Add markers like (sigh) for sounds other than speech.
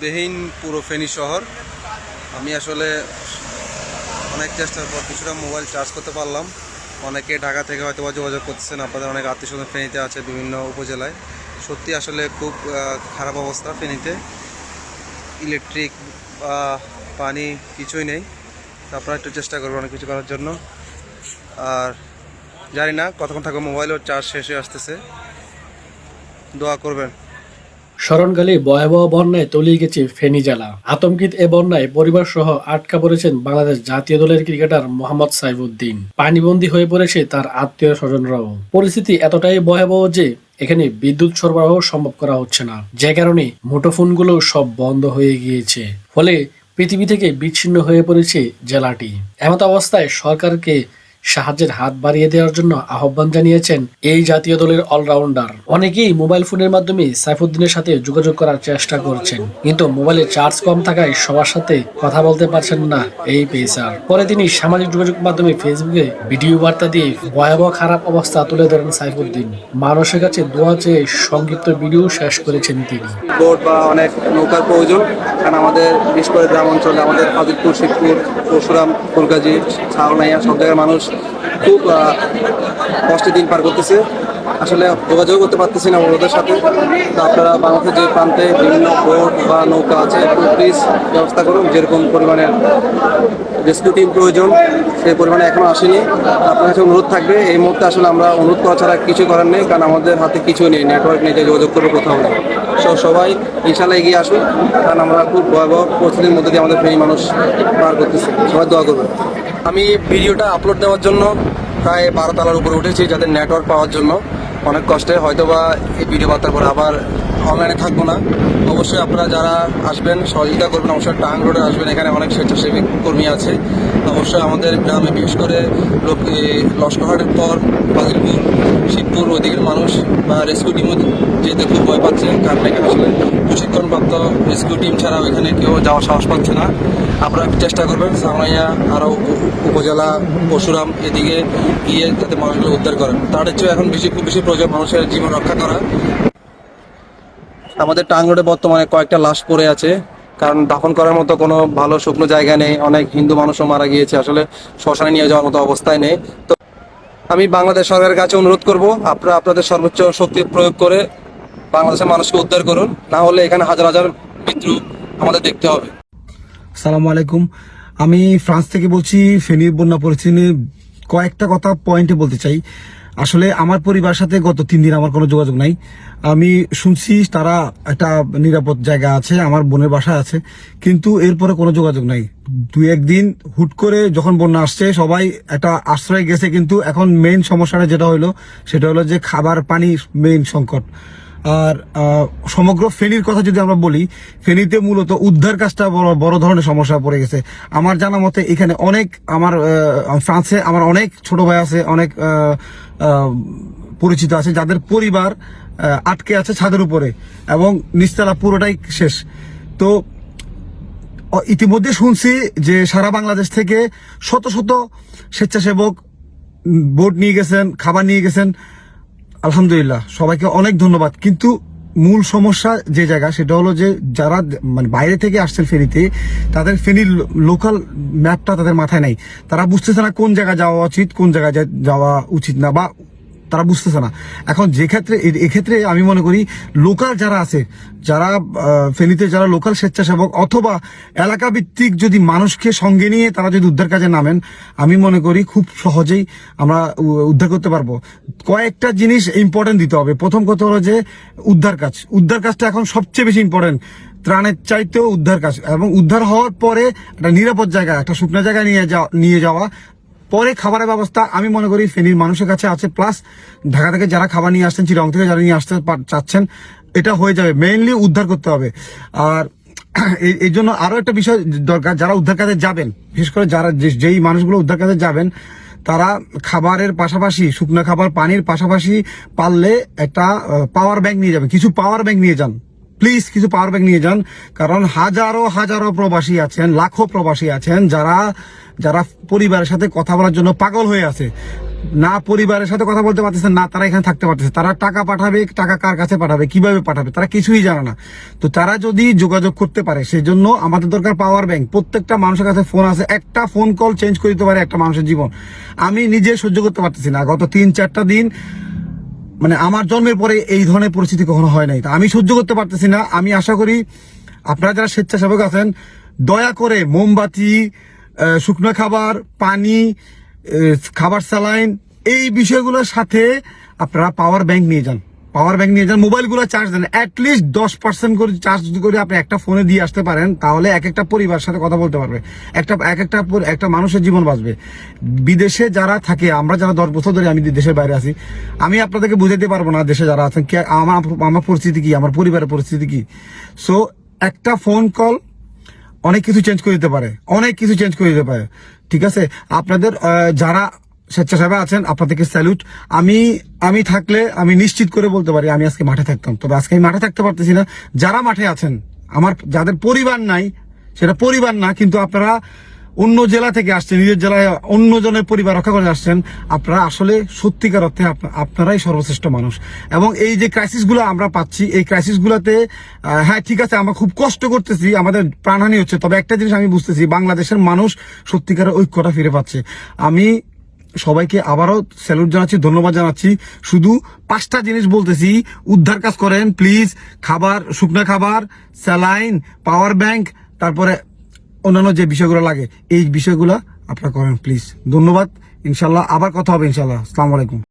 বেহীন পুরো ফেনী শহর। আমি আসলে অনেক চেষ্টার পর কিছুটা মোবাইল চার্জ করতে পারলাম। অনেকে ঢাকা থেকে হয়তো বা যোগাযোগ করতেছেন, আপনাদের অনেক আত্মীয় স্বজন ফেনীতে আছে বিভিন্ন উপজেলায়। সত্যি আসলে খুব খারাপ অবস্থা ফেনীতে। ইলেকট্রিক বা পানি কিছুই নেই। আপনারা একটু চেষ্টা করবেন অনেক কিছু করার জন্য। আর জানি না, কতক্ষণ থাকবে মোবাইলও চার্জ শেষ হয়ে আসতেছে। দোয়া করবেন। স্মরণকালে ভয়াবহ বন্যায় তলিয়ে গেছে ফেনী জেলা। আতঙ্কিত এ বন্যায় পরিবার সহ আটকা পড়েছেন বাংলাদেশ জাতীয় দলের ক্রিকেটার মোহাম্মদ সাইফুদ্দিন। পানিবন্দী হয়ে পড়েছে তার আত্মীয় স্বজনরাও। পরিস্থিতি এতটাই ভয়াবহ যে এখানে বিদ্যুৎ সরবরাহ সম্ভব করা হচ্ছে না। যে কারণে মুঠোফোনগুলো সব বন্ধ হয়ে গিয়েছে। ফলে পৃথিবী থেকে বিচ্ছিন্ন হয়ে পড়েছে জেলাটি। এমত অবস্থায় সরকারকে সাহায্যের হাত বাড়িয়ে দেওয়ার জন্য আহ্বান জানিয়েছেন এই জাতীয় দলের অলরাউন্ডার। অনেকেই মোবাইল ফোনের মাধ্যমে সাইফুদ্দিনের সাথে যোগাযোগ করার চেষ্টা করছেন, কিন্তু মোবাইলে চার্জ কম থাকায় সবার সাথে কথা বলতে পারছেন না এই পেসার। পরে তিনি সামাজিক যোগাযোগ মাধ্যমে ফেসবুকে ভিডিও বার্তা দিয়ে ভয়াবহ খারাপ অবস্থা তুলে ধরেন সাইফুদ্দিন। মানুষের কাছে দোয়া চেয়ে সংক্ষিপ্ত ভিডিও শেষ করেছেন তিনি। বোট বা অনেক নৌকার প্রয়োজন, কারণ আমাদের বিশেষ করে গ্রাম অঞ্চলে আমাদের হাজিরপুর শিবপুর পরশুরাম, ফুলগাজী ছাউনাইয়া সব জায়গার মানুষ খুব আহ, কষ্টে দিন পার করতেছে। আসলে যোগাযোগ করতে পারতেছি না ওদের সাথে। তো আপনারা বাংলাদেশের যে প্রান্তে বিভিন্ন বোট বা নৌকা আছে একটু প্লিজ ব্যবস্থা করুন। যেরকম পরিমাণে রেস্কিউ টিম প্রয়োজন সেই পরিমাণে এখনও আসেনি। আপনার কাছে অনুরোধ থাকবে এই মুহূর্তে আসলে আমরা অনুরোধ করা ছাড়া কিছু করার নেই কারণ আমাদের হাতে কিছু নেই নেটওয়ার্ক নেই যে যোগাযোগ করব কোথাও নেই। সো সবাই ইনশাল্লাহ এগিয়ে আসুন কারণ আমরা খুব ভয়াবহ পরিস্থিতির মধ্যে দিয়ে আমাদের ফেরি মানুষ পার করতেছি। সবাই দোয়া করবেন। আমি ভিডিওটা আপলোড দেওয়ার জন্য প্রায় বারো তালার উপরে উঠেছি যাতে নেটওয়ার্ক পাওয়ার জন্য। অনেক কষ্টে হয়তো বা এই ভিডিও বার্তার পরে আবার অনলাইনে থাকব না। অবশ্যই আপনারা যারা আসবেন সহযোগিতা করবেন অবশ্যই টাং রোডে আসবেন এখানে অনেক স্বেচ্ছাসেবী কর্মী আছে। অবশ্যই আমাদের গ্রামে বিশেষ করে লোক এ, লস্করহাটের পর ফাজিলপুর শিবপুর ওইদিকের মানুষ বা রেস্কিউ টিমও যেতে খুব ভয় পাচ্ছে, কারণ এখানে আসলে প্রশিক্ষণপ্রাপ্ত রেস্কিউ টিম ছাড়া ওইখানে কেউ যাওয়ার সাহস পাচ্ছে না। আপনারা চেষ্টা করবেন সামনাইয়া আরও উপজেলা, পরশুরাম এদিকে গিয়ে যাতে মানুষগুলো উদ্ধার করেন। তাদের চেয়ে এখন বেশি, খুব বেশি প্রয়োজন মানুষের জীবন রক্ষা করা। আমাদের টাং রোডে বর্তমানে কয়েকটা লাশ পড়ে আছে, কারণ দাফন করার মতো কোনো ভালো শুকনো জায়গা নেই। অনেক হিন্দু মানুষও মারা গিয়েছে। আসলে শ্মশানে নিয়ে যাওয়ার মতো অবস্থায় নেই। তো আমি বাংলাদেশ সরকারের কাছে অনুরোধ করব, আপনারা আপনাদের সর্বোচ্চ শক্তি প্রয়োগ করে বাংলাদেশের মানুষকে উদ্ধার করুন, না হলে এখানে হাজার হাজার মৃত্যু আমাদের দেখতে হবে। সালাম আলাইকুম। আমি ফ্রান্স থেকে বলছি, ফেনীর বন্যা পরিস্থিতি কয়েকটা কথা পয়েন্টে বলতে চাই। আসলে আমার পরিবার সাথে গত তিন দিন আমার কোনো যোগাযোগ নাই। আমি শুনছি তারা একটা নিরাপদ জায়গা আছে, আমার বোনের বাসা আছে, কিন্তু এরপরে কোনো যোগাযোগ নাই। দু একদিন হুট করে যখন বন্যা আসছে, সবাই একটা আশ্রয় গেছে, কিন্তু এখন মেইন সমস্যাটা যেটা হলো সেটা হলো যে খাবার পানি মেইন সংকট। আর সমগ্র ফেনীর কথা যদি আমরা বলি, ফেনীতে মূলত উদ্ধার কাজটা বড় বড় ধরনের সমস্যা পড়ে গেছে। আমার জানা মতে এখানে অনেক আমার ফ্রান্সে আমার অনেক ছোট ভাই আছে, অনেক পরিচিত আছে, যাদের পরিবার আটকে আছে ছাদের উপরে এবং নিচতলা পুরোটাই শেষ। তো ইতিমধ্যে শুনছি যে সারা বাংলাদেশ থেকে শত শত স্বেচ্ছাসেবক বোট নিয়ে গেছেন, খাবার নিয়ে গেছেন। আলহামদুলিল্লাহ, সবাইকে অনেক ধন্যবাদ। কিন্তু মূল সমস্যা যে জায়গা, সেটা হলো যে যারা মানে বাইরে থেকে আসছেন ফেরিতে তাদের ফেনীর লোকাল ম্যাপটা তাদের মাথায় নাই। তারা বুঝতেছে না কোন জায়গায় যাওয়া উচিত, কোন জায়গায় যাওয়া উচিত না বা তারা বুঝতেছে না। এখন যে ক্ষেত্রে এক্ষেত্রে আমি মনে করি লোকাল যারা আছে, যারা ফেনীতে যারা লোকাল স্বেচ্ছাসেবক অথবা এলাকা ভিত্তিক যদি মানুষকে সঙ্গে নিয়ে তারা যদি উদ্ধার কাজে নামেন, আমি মনে করি খুব সহজেই আমরা উদ্ধার করতে পারব। কয়েকটা জিনিস ইম্পর্টেন্ট দিতে হবে। প্রথম কথা হলো যে উদ্ধার কাজ। উদ্ধার কাজটা এখন সবচেয়ে বেশি ইম্পর্টেন্ট ত্রাণের চাইতেও উদ্ধার কাজ। এবং উদ্ধার হওয়ার পরে একটা নিরাপদ জায়গা, একটা শুকনো জায়গায় নিয়ে যাওয়া নিয়ে যাওয়া পরে খাবারের ব্যবস্থা আমি মনে করি ফেনীর মানুষের কাছে আছে। প্লাস ঢাকা থেকে যারা খাবার নিয়ে আসছেন চিরং থেকে যারা নিয়ে আসতে চাচ্ছেন, এটা হয়ে যাবে। মেইনলি উদ্ধার করতে হবে। আর (clears throat) এই- জন্য আরও একটা বিষয় দরকার, যারা উদ্ধার কাজে যাবেন, বিশেষ করে যারা যেই মানুষগুলো উদ্ধার কাজে যাবেন, তারা খাবারের পাশাপাশি, শুকনো খাবার, পানির পাশাপাশি পারলে একটা পাওয়ার ব্যাংক নিয়ে যাবেন। কিছু পাওয়ার ব্যাংক নিয়ে যান। প্লিজ কিছু পাওয়ার ব্যাংক নিয়ে যান, কারণ হাজারো হাজারো প্রবাসী আছেন, লাখো প্রবাসী আছেন, যারা যারা পরিবারের সাথে কথা বলার জন্য পাগল হয়ে আছে। না পরিবারের সাথে কথা বলতে পারতেছে, না তারা এখানে থাকতে পারতেছে। তারা টাকা পাঠাবে, টাকা কার কাছে পাঠাবে, কীভাবে পাঠাবে, তারা কিছুই জানে না। তো তারা যদি যোগাযোগ করতে পারে সেই জন্য আমাদের দরকার পাওয়ার ব্যাংক প্রত্যেকটা মানুষের কাছে ফোন আছে, একটা ফোন কল চেঞ্জ করে দিতে পারে একটা মানুষের জীবন। আমি নিজে সহ্য করতে পারতেছি না। গত তিন, চারটা দিন মানে আমার জন্মের পরে এই ধরনের পরিস্থিতি কখনো হয় নাই। আমি সহ্য করতে পারতেছি না। আমি আশা করি আপনারা যারা স্বেচ্ছাসেবক আছেন, দয়া করে মোমবাতি শুকনো খাবার, পানি খাবার স্যালাইন, এই বিষয়গুলোর সাথে আপনারা পাওয়ার ব্যাংক নিয়ে যান। পাওয়ার ব্যাংক নিয়ে যান মোবাইলগুলো চার্জ দেন অ্যাটলিস্ট দশ পার্সেন্ট করে চার্জ করে আপনি একটা ফোনে দিয়ে আসতে পারেন, তাহলে এক একটা পরিবার সাথে কথা বলতে পারবে। একটা, এক একটা একটা মানুষের জীবন বাঁচবে। বিদেশে যারা থাকে, আমরা যারা দশ বছর ধরে আমি দেশের বাইরে আছি, আমি আপনাদেরকে বুঝাতে পারব না দেশে যারা আছেন আমার আমার পরিস্থিতি কি, আমার পরিবারের পরিস্থিতি কি। সো একটা ফোন কল অনেক কিছু চেঞ্জ করে দিতে পারে, অনেক কিছু চেঞ্জ করে দিতে পারে। ঠিক আছে? আপনাদের যারা স্বেচ্ছাসেবা আছেন, আপনাদেরকে স্যালুট আমি আমি থাকলে আমি নিশ্চিত করে বলতে পারি, আমি আজকে মাঠে থাকতাম। তবে আজকে আমি মাঠে থাকতে পারতেছি না। যারা মাঠে আছেন, আমার, যাদের পরিবার নাই, সেটা পরিবার না, কিন্তু আপনারা অন্য জেলা থেকে আসছেন, নিজের জেলায় অন্য জনের পরিবার রক্ষা করে আসছেন, আপনারা আসলে সত্যিকার অর্থে আপনারাই সর্বশ্রেষ্ঠ মানুষ। এবং এই যে ক্রাইসিসগুলো আমরা পাচ্ছি, এই ক্রাইসিস গুলাতে হ্যাঁ ঠিক আছে, আমরা খুব কষ্ট করতেছি, আমাদের প্রাণহানি হচ্ছে, তবে একটা জিনিস আমি বুঝতেছি, বাংলাদেশের মানুষ সত্যিকারের ঐক্যটা ফিরে পাচ্ছে। আমি সবাইকে আবারও স্যালুট জানাচ্ছি, ধন্যবাদ জানাচ্ছি। শুধু পাঁচটা জিনিস বলতেছি। উদ্ধার কাজ করেন প্লিজ খাবার, শুকনা খাবার স্যালাইন পাওয়ার ব্যাংক তারপরে অন্যান্য যে বিষয়গুলো লাগে, এই বিষয়গুলো আপনারা করেন প্লিজ ধন্যবাদ, ইনশাল্লাহ আবার কথা হবে, ইনশাল্লাহ। আসসালামু আলাইকুম।